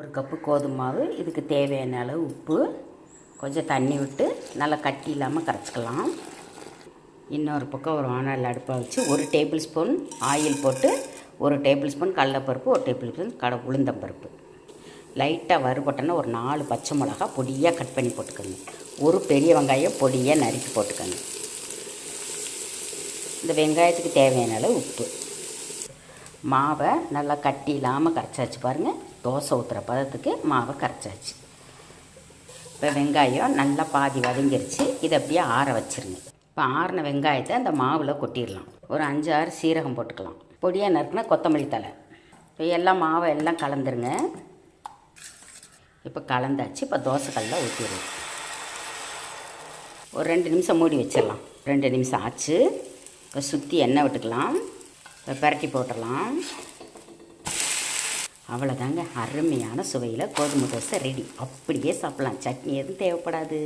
ஒரு கப்பு கோதுமை மாவு இதுக்கு தேவையான அளவு உப்பு கொஞ்சம் தண்ணி விட்டு நல்லா கட்டி இல்லாமல் கரைச்சிக்கலாம். இன்னொரு பக்கம் ஒரு வானல் அடுப்பை வச்சு ஒரு டேபிள் ஸ்பூன் ஆயில் போட்டு ஒரு டேபிள் ஸ்பூன் கடலைப்பருப்பு ஒரு டேபிள் ஸ்பூன் கடை உளுந்தம்பருப்பு. லைட்டாக வறுபட்டோன்னா ஒரு நாலு பச்சை மிளகா பொடியாக கட் பண்ணி போட்டுக்கோங்க. ஒரு பெரிய வெங்காயம் பொடியாக நறுக்கி போட்டுக்கோங்க. இந்த வெங்காயத்துக்கு தேவையான அளவு உப்பு. மாவை நல்லா கட்டி இல்லாமல் கரைச்சாச்சு பாருங்கள் தோசை ஊற்றுற பதத்துக்கு மாவை கரைச்சாச்சு. இப்போ வெங்காயம் நல்லா பாதி வதங்கிருச்சு. இதை அப்படியே ஆற வச்சிருங்க. இப்போ ஆறின வெங்காயத்தை அந்த மாவில் கொட்டிடலாம். ஒரு அஞ்சு ஆறு சீரகம் போட்டுக்கலாம். பொடியாக நறுக்குனா கொத்தமல்லி தலை இப்போ எல்லாம் மாவை எல்லாம் கலந்துருங்க. இப்போ கலந்தாச்சு. இப்போ தோசைக்கல்ல ஊற்றிடுவோம் ஒரு ரெண்டு நிமிஷம் மூடி வச்சிடலாம். ரெண்டு நிமிஷம் ஆச்சு. இப்போ சுற்றி எண்ணெய் விட்டுக்கலாம். இப்போ பிரட்டி போட்டுடலாம். அவ்வளோதாங்க அருமையான சுவையில் கோதுமை தோசை ரெடி அப்படியே சாப்பிட்லாம். சட்னி எதுவும் தேவைப்படாது.